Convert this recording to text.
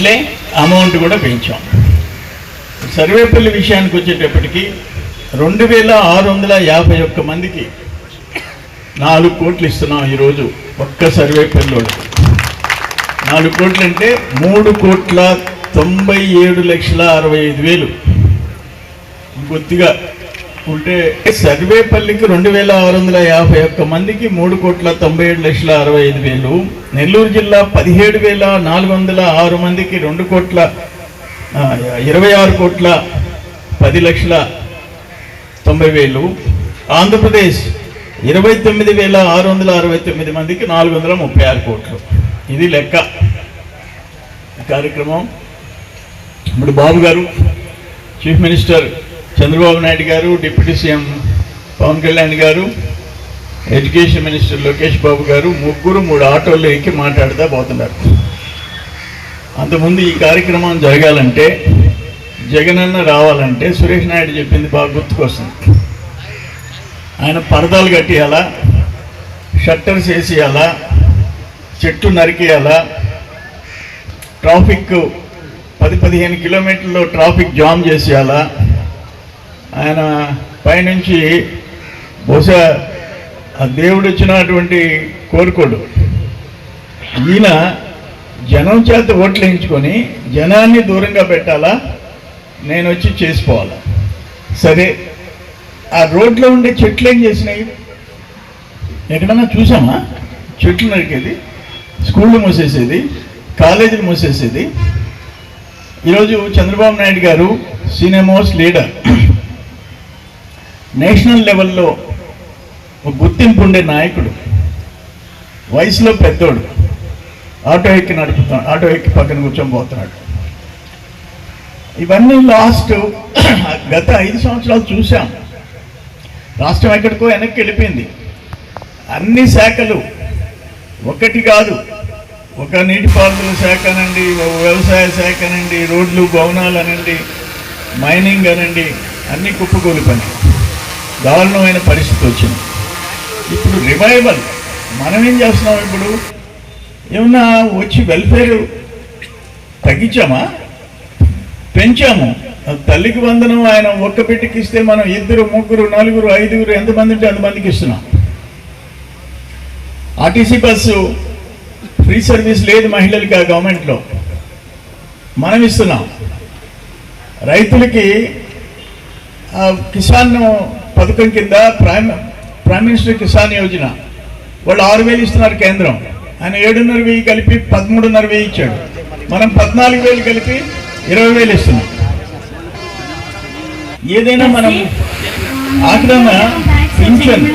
అట్లే అమౌంట్ కూడా పెంచాం. సర్వేపల్లి విషయానికి వచ్చేటప్పటికి రెండు వేల ఆరు వందల యాభై ఒక్క మందికి నాలుగు కోట్లు ఇస్తున్నాం ఈరోజు ఒక్క సర్వేపల్లిలో. నాలుగు కోట్లు అంటే మూడు కోట్ల తొంభై ఏడు లక్షల అరవై ఐదు వేలు. కొద్దిగా ఉంటే సర్వేపల్లికి రెండు వేల ఆరు వందల యాభై ఒక్క మందికి మూడు కోట్ల తొంభై ఏడు లక్షల అరవై ఐదు వేలు. నెల్లూరు జిల్లా పదిహేడు వేల నాలుగు వందల ఆరు మందికి రెండు కోట్ల ఇరవై ఆరు కోట్ల పది లక్షల తొంభై వేలు. ఆంధ్రప్రదేశ్ ఇరవై తొమ్మిది వేల ఆరు వందల అరవై తొమ్మిది మందికి నాలుగు వందల ముప్పై ఆరు కోట్లు. ఇది లెక్క. కార్యక్రమం. ఇప్పుడు బాబు గారు చీఫ్ మినిస్టర్ చంద్రబాబు నాయుడు గారు డిప్యూటీ సీఎం పవన్ కళ్యాణ్ గారు ఎడ్యుకేషన్ మినిస్టర్ లోకేష్ బాబు గారు ముగ్గురు మూడు ఆటోల్లో ఎక్కి మాట్లాడుతూ పోతున్నారు. అంతకుముందు ఈ కార్యక్రమం జరగాలంటే జగనన్న రావాలంటే సురేష్ నాయుడు చెప్పింది బాగా గుర్తుకొస్తుంది. ఆయన పరదాలు కట్టేయాలా? షట్టర్స్ వేసేయాలా? చెట్టు నరికేయాలా? ట్రాఫిక్ పది పదిహేను కిలోమీటర్లో ట్రాఫిక్ జామ్ చేసేయాలా? ఆయన పైనుంచి బహుశా ఆ దేవుడు ఇచ్చినటువంటి కోరుకోడు. ఈయన జనం చేత ఓట్లు వేయించుకొని జనాన్ని దూరంగా పెట్టాలా? నేను వచ్చి చేసుకోవాలా? సరే ఆ రోడ్లో ఉండే చెట్లు ఏం చేసినాయి? ఎక్కడన్నా చూసామా? చెట్లు నరికేది స్కూళ్ళు మూసేసేది కాలేజీలు మూసేసేది. ఈరోజు చంద్రబాబు నాయుడు గారు సీనియర్ మోస్ట్ లీడర్. నేషనల్ లెవెల్లో ఒక గుర్తింపు ఉండే నాయకుడు. వయసులో పెద్దోడు. ఆటో ఎక్కి నడుపుతాడు ఆటో ఎక్కి పక్కన కూర్చొని పోతున్నాడు. ఇవన్నీ లాస్ట్ గత ఐదు సంవత్సరాలు చూసాం రాష్ట్రం ఎక్కడికో వెనక్కి వెళ్ళిపోయింది. అన్ని శాఖలు ఒకటి కాదు. ఒక నీటిపారుదల శాఖ అనండి ఒక వ్యవసాయ శాఖ అనండి రోడ్లు భవనాలు అనండి మైనింగ్ అనండి అన్ని కుప్పకూలిపోయినాయి. దారుణమైన పరిస్థితి వచ్చింది. ఇప్పుడు రివైవల్ మనం ఏం చేస్తున్నాం ఇప్పుడు? ఏమన్నా వచ్చి వెల్ఫేర్ తగ్గించామా? పెంచాము. తల్లికి వందనం ఆయన ఒక్క బిడ్డకి ఇస్తే మనం ఇద్దరు ముగ్గురు నలుగురు ఐదుగురు ఎంతమంది ఉంటే అంతమందికి ఇస్తున్నాం. ఆర్టీసీ బస్సు ఫ్రీ సర్వీస్ లేదు మహిళలకి ఆ గవర్నమెంట్లో మనం ఇస్తున్నాం. రైతులకి కిసాన్ పథకం కింద prime prime minister Kisan Yojana. వాళ్ళు ఆరు వేలు ఇస్తున్నారు కేంద్రం. ఆయన ఏడున్నర వెయ్యి కలిపి పదమూడున్నర వెయ్యి ఇచ్చాడు. మనం పద్నాలుగు వేలు కలిపి ఇరవై వేలు ఇస్తున్నాం. ఏదైనా మనం ఆఖరణ పింఛన్.